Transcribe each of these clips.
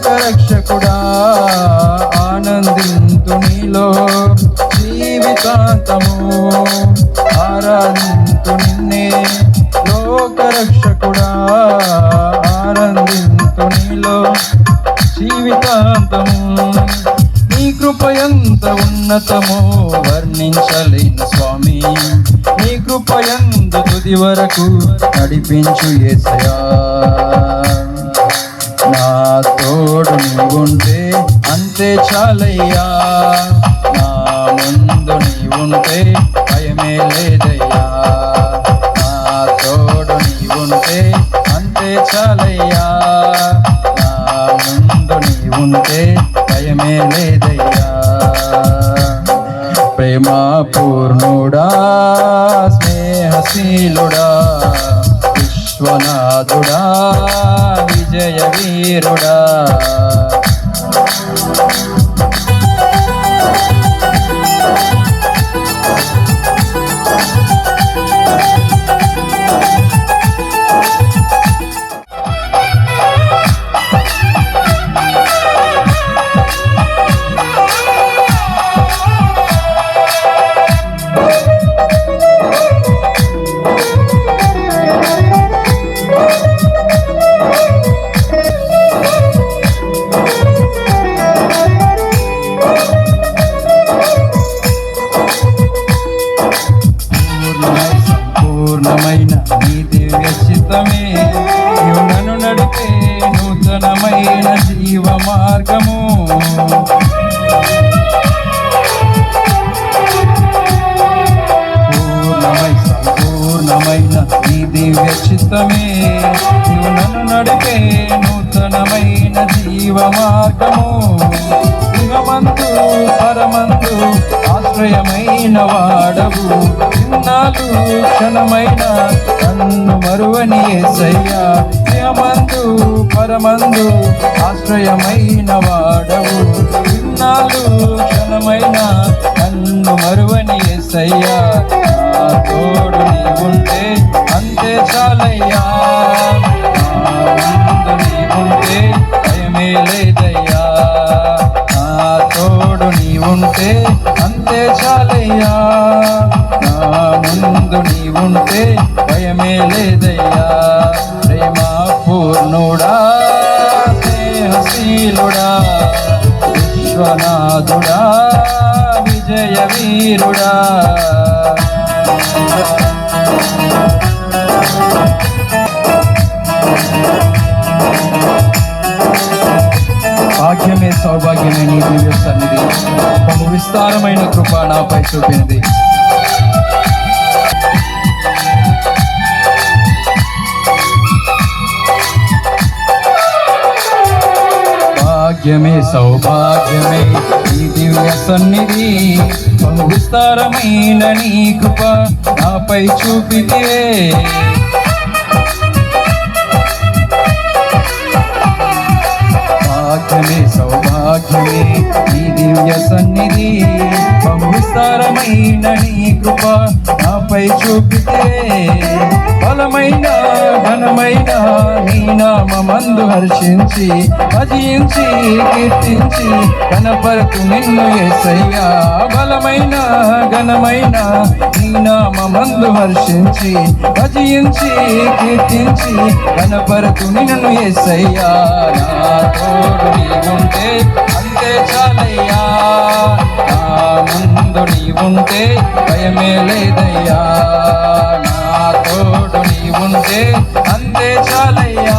లోక రక్షకుడా ఆనందింతు నీలో జీవితాంతము. ఆరాధింతు నిన్నే లోకరక్షకుడా ఆనందింతు నీలో జీవితాంతము. నీ కృప ఎంత ఉన్నతమో వర్ణించలేని స్వామి. నీ కృప తుది వరకు నడిపించు ఏసయా. నా తోడు నీవుంటే అంతే చాలయ్యా. నా ముందు నీవుంటే భయమే లేదయ్యా. నా తోడు నీవుంటే అంతే చాలయ్యా. నా ముందు నీవుంటే భయమే లేదయ్యా. ప్రేమ పూర్ణుడా స్నేహశీలుడా విశ్వనాథుడా వీరుడా. నూతనమైన జీవ మార్గము. పూర్ణమై సంపూర్ణమైన నీ దివ్య చిత్తమే. నీవు నన్ను నడిపే నూతనమైన జీవ మార్గము. ఇహమందు పరమందు ఆశ్రయమైన వాడవు. చిన్నాలు క్షణమైన నన్ను మరువని ఏసయ్యా. ఇహమందు పరమందు ఆశ్రయమైన వాడవు. చిన్నాలు క్షణమైన నన్ను మరువని ఎస్సయ్యా నా తోడు నీవుంటే అంతే చాలయ్యా. నా నీవుంటే భయమే లేదు. స్నేహశీలుడా విశ్వనాథుడా విజయ వీరుడా. భాగ్యమే సౌభాగ్యమే నీ దివ్య సన్నిధి. బహు విస్తారమైన కృప నాపై చూపింది. భాగ్యమే సౌభాగ్యమే ఈ దివ్య సన్నిధి. బహు విస్తారమైన నీ కృప నాపై చూపితే. భాగ్యమే సౌభాగ్యమే ఈ దివ్య సన్నిధి. బహు విస్తారమైన నీ కృప నాపై చూపితే. బలమైన ఘనమైన నీ నామందు హర్షించి భజించి కీర్తించి కనపరకు నిన్ను ఎసయ్యా బలమైన ఘనమైన నీ నామందు హర్షించి భజించి కీర్తించి కనపరకు నిన్ను ఎసయ్యా నా తోడు నీవుంటే అంతే చాలయ్యా. నా ముందు నీవుంటే భయమే లేదయ్యా. నా తోడు నీవుంటే అంతే చాలయ్యా.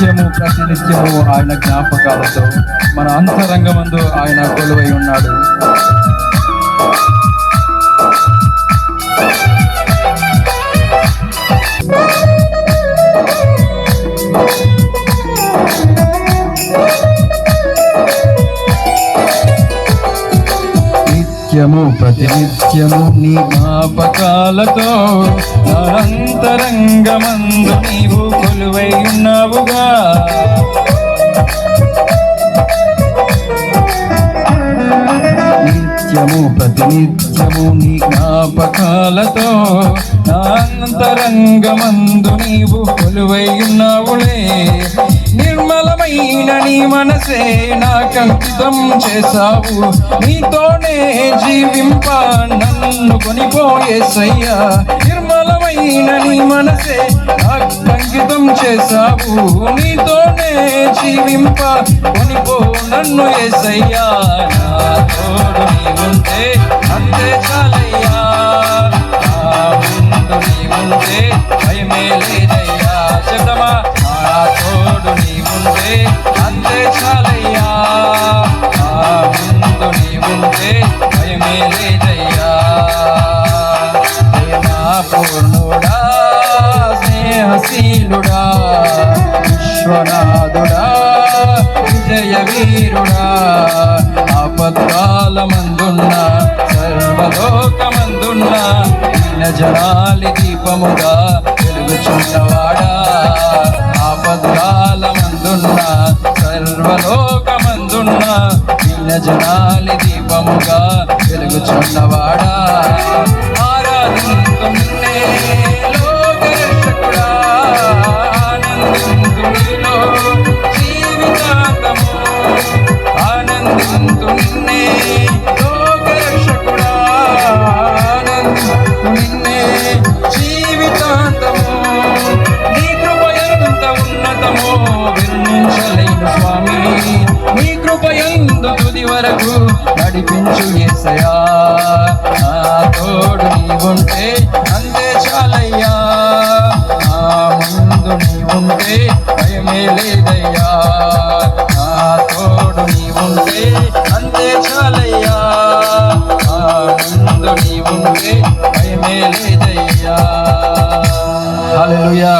విషయము ప్రతి నిత్యము ఆయన జ్ఞాపకాలతో మన అంతరంగమందు ఆయన కొలువై ఉన్నాడు. నిత్యము ప్రతినిత్యము నీ జ్ఞాపకాలతో అంతరంగమందు నీవు కొలువై ఉన్నావుగా. నిత్యము ప్రతినిత్యము నీ జ్ఞాపకాలతో నా అంతరంగమందు నీవు కొలువై ఉన్నావులే. నిర్మల నిర్మలమైన నీ మనసే నాకంకితం చేశావు. నీతోనే జీవింప నన్ను కొనిపోయేసయ్యా నిర్మలమైన నీ మనసే నాకంకితం చేశావు. నీతోనే జీవింప కొనిపో నన్ను ఏసయ్యా నా తోడు నీవుంటే అంతే చాలయ్యా. ఉంటే భయమే లేదయ్యా చాలయ్యా నా ముందు నీవుంటే భయమే లేదయ్యా ప్రేమా పూర్ణుడా స్నేహశీలుడా విశ్వనాథుడా విజయ వీరుడా ఆపత్కాలమందున్న సర్వలోకమందున్న జనాలి దీపముగా వెలుగుచున్నవాడా ఆపత్కాలమందున్న సర్వలోకమందున్న దీన జనాలి దీపముగా వెలుగుచున్నవాడా. ఆరాధించు లోక లోకరక్షకుడా. ఆనందించు వర్ణించలేను స్వామి. నీ కృపయందు తుది వరకు నడిపించు ఎసయా నా తోడు నీవుంటే అంతే చాలయ్యా. నా ముందు నీవుంటే భయమే లేదయ్యా. నా తోడు నీవుంటే అంతే చాలయ్యా. నా ముందు నీవుంటే భయమే లేదయ్యా. హల్లెలూయా.